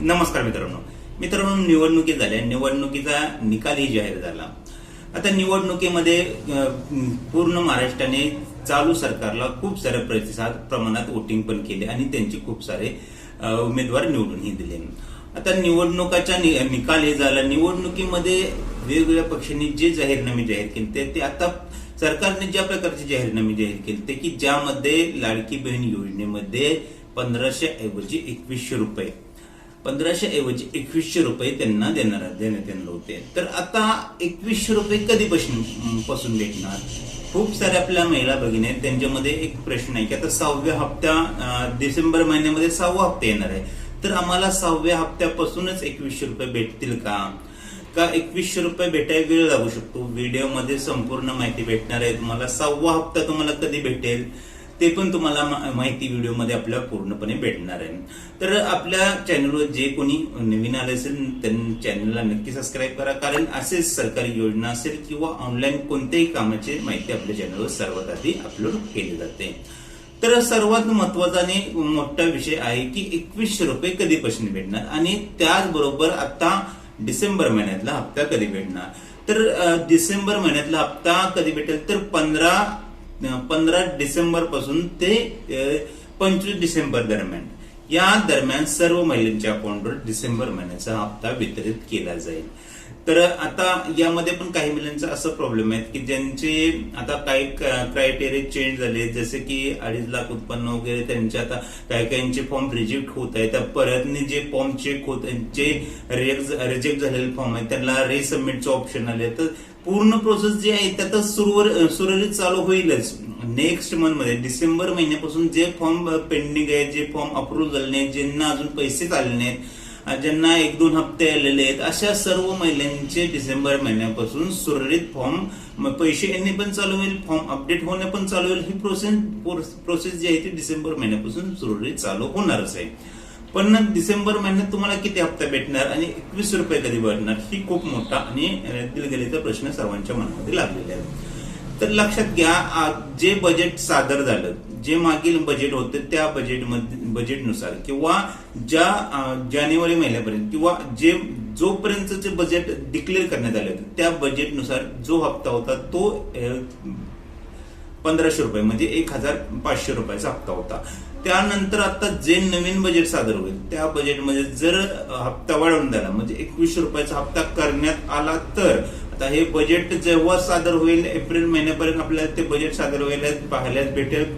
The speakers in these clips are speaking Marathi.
नमस्कार मित्रांनो. मित्रांनो निवडणुकी झाल्या. निवडणुकीचा निकालही जाहीर झाला. आता निवडणुकीमध्ये पूर्ण महाराष्ट्राने चालू सरकारला खूप सारे प्रतिसाद प्रमाणात वोटिंग पण केले आणि त्यांचे खूप सारे उमेदवार निवडूनही दिले. आता निवडणुकाचा नि- निकाल हे झाला. निवडणुकीमध्ये वेगवेगळ्या पक्षांनी जे जाहीरनामे जाहीर केले ते- ते आता सरकारने ज्या प्रकारचे जाहीरनामे जाहीर केले ते की ज्यामध्ये लाडकी बहीण योजनेमध्ये पंधराशे ऐवजी एकवीसशे रुपये पंधराशे ऐवजी एकवीसशे रुपये त्यांना देणार देण्यात येणार होते. तर आता एकवीसशे रुपये कधीपासून पासून भेटणार? खूप साऱ्या आपल्या महिला भगिनी आहेत त्यांच्यामध्ये एक प्रश्न आहे की आता सहाव्या हप्त्या डिसेंबर महिन्यामध्ये सहावा हप्ता येणार आहे. तर आम्हाला सहाव्या हप्त्यापासूनच एकवीसशे रुपये भेटतील का? का एकवीसशे रुपये भेटायला वेळ लागू शकतो? व्हिडिओमध्ये संपूर्ण माहिती भेटणार आहे. तुम्हाला सहावा हप्ता तुम्हाला कधी भेटेल? ते पण तुम्हाला माहिती व्हिडिओमध्ये आपल्याला पूर्णपणे भेटणार आहे. तर आपल्या चॅनलवर जे कोणी नवीन आले असेल त्यांनी चॅनलला नक्की सबस्क्राईब करा. कारण असेच सरकारी योजना असेल किंवा ऑनलाईन कोणत्याही कामाची माहिती आपल्या चॅनलवर सर्वात आधी अपलोड केली जाते. तर सर्वात महत्त्वाचा आणि मोठा विषय आहे की एकवीसशे रुपये कधीपासून भेटणार आणि त्याचबरोबर आता डिसेंबर महिन्यातला हप्ता कधी भेटणार? तर डिसेंबर महिन्यातला हप्ता कधी भेटेल? तर पंधरा पंधरा डिसेंबरपासून ते पंचवीस डिसेंबर दरम्यान. या दरम्यान सर्व महिलांच्या अकाउंटवर डिसेंबर महिन्याचा हप्ता वितरित केला जाईल. तर आता यामध्ये पण काही महिलांचा असं प्रॉब्लेम आहे की ज्यांचे आता काही क्रायटेरिया चेंज झाले. जसे की अडीच लाख उत्पन्न वगैरे त्यांचे आता काही काहींचे फॉर्म रिजेक्ट होत आहे त्या परतने जे फॉर्म चेक होत जे रिजेक्ट झालेले फॉर्म आहेत त्यांना रिसबमिटचं ऑप्शन आले. तर पूर्ण प्रोसेस जी आहे त्यात सुरवर सुरळीत चालू होईलच. नेक्स्ट मंथमध्ये डिसेंबर महिन्यापासून जे फॉर्म पेंडिंग आहे जे फॉर्म अप्रूव्ह झाले नाहीत ज्यांना अजून पैसेच आले नाहीत ज्यांना एक दोन हप्ते आलेले आहेत अशा सर्व महिलांचे डिसेंबर महिन्यापासून सुरळीत फॉर्म पैसे येणे पण चालू होईल फॉर्म अपडेट होणे पण चालू होईल. ही प्रोसेस प्रोसेस जी आहे ती डिसेंबर महिन्यापासून सुरळीत चालू होणारच आहे. पण डिसेंबर महिन्यात तुम्हाला किती हप्ता भेटणार आणि एकवीस रुपये कधी भेटणार ही खूप मोठा आणि दिलगिरीचा प्रश्न सर्वांच्या मनामध्ये लागलेला आहे. तर लक्षात घ्या जे बजेट सादर झालं जे मागील बजेट होते त्या बजेटमध्ये बजेटनुसार किंवा ज्या जानेवारी महिन्यापर्यंत किंवा जे जोपर्यंतचे बजेट डिक्लेअर करण्यात आले होते त्या बजेटनुसार जो हप्ता होता तो पंधराशे रुपये म्हणजे एक हजार पाचशे रुपयाचा हप्ता होता. त्यानंतर आता जे नवीन बजेट सादर होईल त्या बजेटमध्ये जर हप्ता वाढवून झाला म्हणजे एकवीसशे रुपयाचा हप्ता करण्यात आला तर आता हे बजेट जेव्हा सादर होईल एप्रिल महिन्यापर्यंत आपल्याला ते बजेट सादर व्हायला पाहायला भेटेल.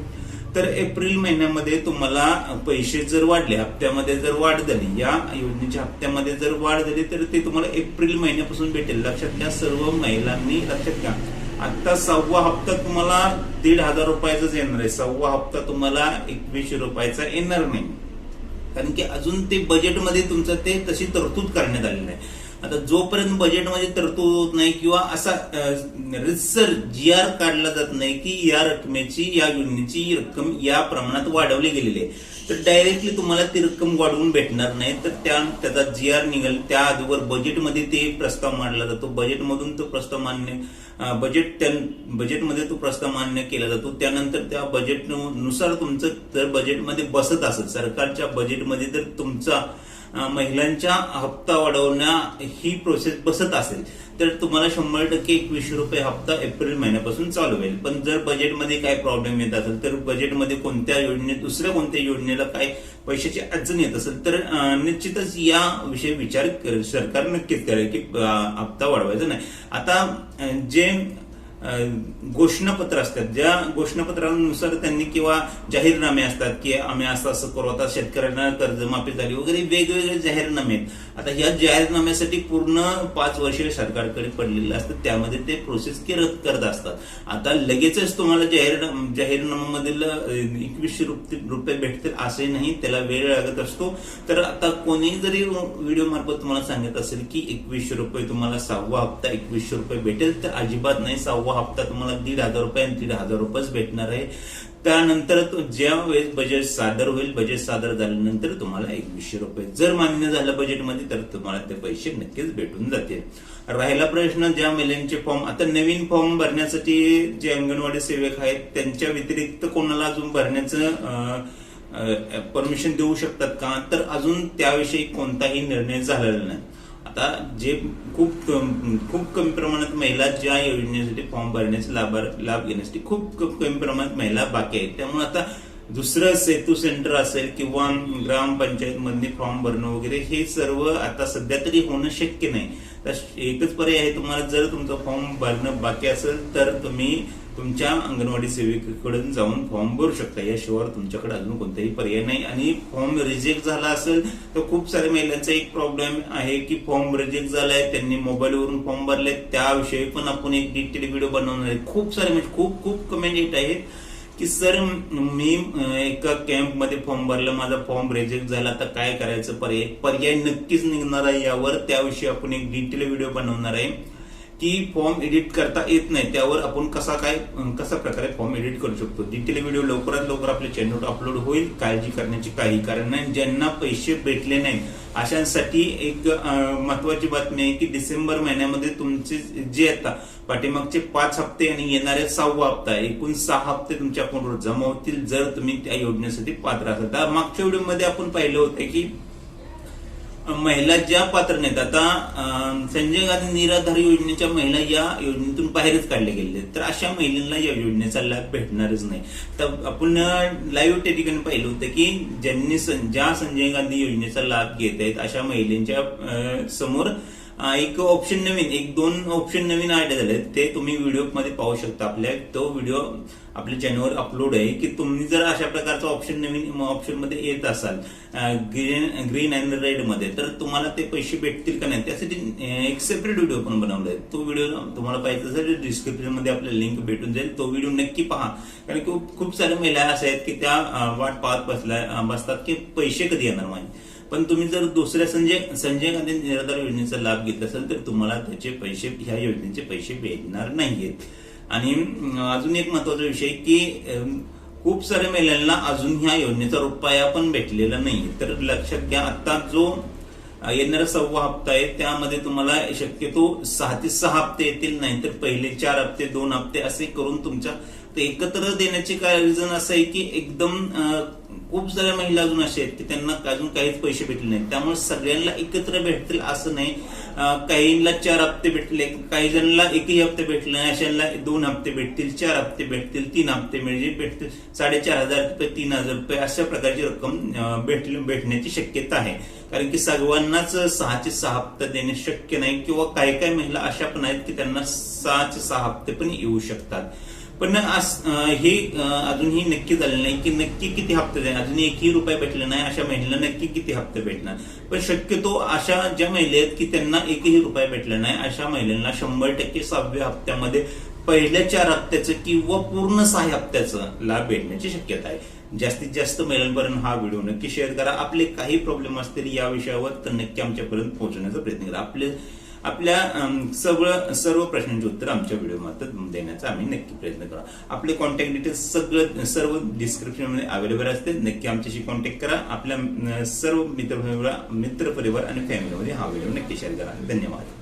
तर एप्रिल महिन्यामध्ये तुम्हाला पैसे जर वाढले हप्त्यामध्ये जर वाढ झाली या योजनेच्या हप्त्यामध्ये जर वाढ झाली तर ते तुम्हाला एप्रिल महिन्यापासून भेटेल. लक्षात घ्या सर्व महिलांनी लक्षात घ्या. आता सव्वा हप्ता तुम्हाला दीड हजार रुपयाचाच येणार आहे. सव्वा हप्ता तुम्हाला एकवीसशे रुपयाचा येणार नाही. कारण की अजून ते बजेटमध्ये तुमचं ते तशी तरतूद करण्यात आलेली आहे आता जोपर्यंत बजेटमध्ये तरतूद होत नाही किंवा असा रिसर जी आर काढला जात नाही की या रकमेची या योजनेची रक्कम या प्रमाणात वाढवली गेलेली आहे. तर डायरेक्टली तुम्हाला ती रक्कम वाढवून भेटणार नाही. तर त्या त्याचा जी आर निघेल. त्या आधीवर बजेटमध्ये ते प्रस्ताव मांडला जातो. बजेटमधून तो प्रस्ताव मान्य बजेट त्या बजेटमध्ये तो प्रस्ताव मान्य केला जातो. त्यानंतर त्या बजेटनुसार तुमचं जर बजेटमध्ये बसत असेल. सरकारच्या बजेटमध्ये जर तुमचा महिलांच्या हप्ता वाढवण्या ही प्रोसेस बसत असेल तर तुम्हाला शंभर टक्के एकवीसशे रुपये हप्ता एप्रिल महिन्यापासून चालू होईल. पण जर बजेटमध्ये काय प्रॉब्लेम येत असेल तर बजेटमध्ये कोणत्या योजनेत दुसऱ्या कोणत्या योजनेला काय पैशाची अडचण येत असेल तर निश्चितच या विषयी विचार सरकार नक्कीच करेल की हप्ता वाढवायचा नाही. आता जे घोषणापत्र असतात. ज्या घोषणापत्रानुसार त्यांनी किंवा जाहीरनामे असतात की आम्ही असं असं करू आता शेतकऱ्यांना कर्जमाफी झाली वगैरे वेगवेगळे जाहीरनामे आहेत. आता या जाहीरनाम्यासाठी पूर्ण पाच वर्ष सरकारकडे पडलेले असतात. त्यामध्ये ते प्रोसेस करत करत असतात. आता लगेचच तुम्हाला जाहीर जाहीरनाम्यामधील एकवीसशे रुपये रुपये भेटतील असे नाही त्याला वेळ लागत असतो. तर आता कोणी जरी व्हिडिओ मार्फत तुम्हाला सांगत असेल की एकवीसशे रुपये तुम्हाला सहावा हप्ता एकवीसशे रुपये भेटेल तर अजिबात नाही. सहावा हप्ता तुम्हाला दीड हजार रुपये आणि दीड हजार रुपयेच भेटणार आहे. त्यानंतर ज्यावेळेस बजेट सादर होईल बजेट सादर झाल्यानंतर तुम्हाला एकवीसशे रुपये. जर मान्य झालं बजेटमध्ये तर तुम्हाला ते पैसे नक्कीच भेटून जातील. राहिला प्रश्न ज्या महिलांचे फॉर्म आता नवीन फॉर्म भरण्यासाठी जे अंगणवाडी सेवक आहेत त्यांच्या व्यतिरिक्त कोणाला अजून भरण्याचं परमिशन देऊ शकतात का? तर अजून त्याविषयी कोणताही निर्णय झालेला नाही. आता जे खूप खूप कमी प्रमाणात महिला ज्या योजनेसाठी फॉर्म भरण्याचे लाभ लाभ घेण्यासाठी खूप कमी प्रमाणात महिला बाकी आहेत. त्यामुळे आता दुसरं सेतू सेंटर असेल किंवा ग्रामपंचायतमधले फॉर्म भरणं वगैरे हे सर्व आता सध्या तरी होणं शक्य नाही. तर एकच पर्याय आहे तुम्हाला जर तुमचं फॉर्म भरणं बाकी असेल तर तुम्ही तुमच्या अंगणवाडी सेविकेकडून जाऊन फॉर्म भरू शकता. याशिवाय तुमच्याकडे अजून कोणताही पर्याय नाही. आणि फॉर्म रिजेक्ट झाला असेल तर खूप साऱ्या महिलांचा एक प्रॉब्लेम आहे की फॉर्म रिजेक्ट झालाय त्यांनी मोबाईलवरून फॉर्म भरले त्याविषयी पण आपण एक डिटेल व्हिडिओ बनवणार आहे. खूप सारे म्हणजे खूप खूप कमेंट येत आहेत. की सर मी एका कॅम्पमध्ये फॉर्म भरला माझा फॉर्म रिजेक्ट झाला तर काय करायचं? पर्याय पर्याय नक्कीच निघणार आहे यावर. त्याविषयी आपण एक डिटेल व्हिडिओ बनवणार आहे. की फॉर्म एडिट करता येत नाही त्यावर आपण कसा काय कसा प्रकारे फॉर्म एडिट करू शकतो? डिटेल व्हिडिओ लवकरात लवकर आपल्या चॅनलवर अपलोड होईल. काळजी करण्याची काही कारण नाही. ज्यांना पैसे भेटले नाही अशांसाठी एक महत्वाची बातमी आहे की डिसेंबर महिन्यामध्ये तुमचे जे आता पाठीमागचे पाच हप्ते आणि येणारे सहावा हप्ता एकूण सहा हप्ते तुमच्या अकाउंटवर जमा होतील जर तुम्ही त्या योजनेसाठी पात्र असाल. तर मागच्या व्हिडिओमध्ये आपण पाहिलं होतं की महिला ज्या पात्र नाहीत आता संजय गांधी निराधार योजनेच्या महिला या योजनेतून बाहेरच काढल्या गेलेल्या आहेत. तर अशा महिलांना या योजनेचा लाभ भेटणारच नाही. तर आपण लाईव्ह त्या ठिकाणी पाहिलं होतं की ज्यांनी सं- ज्या संजय गांधी योजनेचा लाभ घेत आहेत अशा महिलांच्या समोर एक ऑप्शन नवीन एक दोन ऑप्शन नवीन ऍड झाले ते तुम्ही व्हिडिओमध्ये पाहू शकता आपल्या. तो व्हिडिओ आपल्या चॅनलवर अपलोड आहे. की तुम्ही जर अशा प्रकारचा ऑप्शन नवीन ऑप्शनमध्ये येत असाल ग्रीन ग्रीन अँड रेडमध्ये तर तुम्हाला ते पैसे भेटतील का नाही त्यासाठी एक सेपरेट व्हिडिओ पण बनवलाय. तो व्हिडिओ तुम्हाला पाहिजे असेल डिस्क्रिप्शनमध्ये आपल्याला लिंक भेटून जाईल. तो व्हिडिओ नक्की पहा. कारण की खूप खूप साऱ्या महिला अशा आहेत की त्या वाट पाहत बसल्या बसतात की पैसे कधी येणार माझे पण तुम्ही जर दुसऱ्या संजय संजय गांधी निराधार योजनेचा लाभ घेतला असेल तर तुम्हाला त्याचे पैसे ह्या योजनेचे पैसे भेटणार नाहीयेत. आणि अजून एक महत्त्वाचा विषय की खूप साऱ्या महिलांना अजून ह्या योजनेचा रुपया पण भेटलेला नाही तर लक्षात घ्या आता जो येणारा सव्वा हप्ता आहे त्यामध्ये तुम्हाला शक्यतो सहा ते सहा हप्ते येतील नाही तर पहिले चार हप्ते दोन हप्ते असे करून तुमच्या एकत्र देण्याचे काय रिझन असं आहे की एकदम खूप साऱ्या महिला अजून अशा आहेत की त्यांना अजून काहीच पैसे भेटले नाहीत. त्यामुळे सगळ्यांना एकत्र भेटतील असं नाही. काहींना चार हप्ते भेटले काही जणांना एकही हप्ते भेटले नाही अशांना दोन हप्ते भेटतील चार हप्ते भेटतील तीन हप्ते म्हणजे भेटतील साडेचार हजार रुपये तीन हजार रुपये अशा प्रकारची रक्कम भेटली भेटण्याची शक्यता आहे. कारण की सर्वांनाच सहाचे सहा हप्ते देणे शक्य नाही किंवा काही काही महिला अशा पण आहेत की त्यांना सहाचे सहा हप्ते पण येऊ शकतात. पण हे अजूनही नक्की झालेलं नाही की नक्की किती हप्ते देणार अजून एकही रुपये भेटले नाही अशा महिलेला नक्की किती हप्ते भेटणार? पण शक्यतो अशा ज्या महिला आहेत की त्यांना एकही रुपये भेटला नाही अशा महिलांना शंभर टक्के सहाव्या हप्त्यामध्ये पहिल्या चार हप्त्याचं किंवा पूर्ण सहा हप्त्याचं लाभ भेटण्याची शक्यता आहे. जास्तीत जास्त महिलांपर्यंत हा व्हिडिओ नक्की शेअर करा. आपले काही प्रॉब्लेम असतील या विषयावर तर नक्की आमच्यापर्यंत पोहोचण्याचा प्रयत्न करा. आपले आपल्या सगळं सर्व प्रश्नांची उत्तर आमच्या व्हिडिओमार्फत देण्याचा आम्ही नक्की प्रयत्न करा. आपले कॉन्टॅक्ट डिटेल्स सगळं सर्व डिस्क्रिप्शनमध्ये अवेलेबल असते नक्की आमच्याशी कॉन्टॅक्ट करा. आपल्या सर्व मित्र मित्र परिवार आणि फॅमिलीमध्ये हा व्हिडिओ नक्की शेअर करा. धन्यवाद.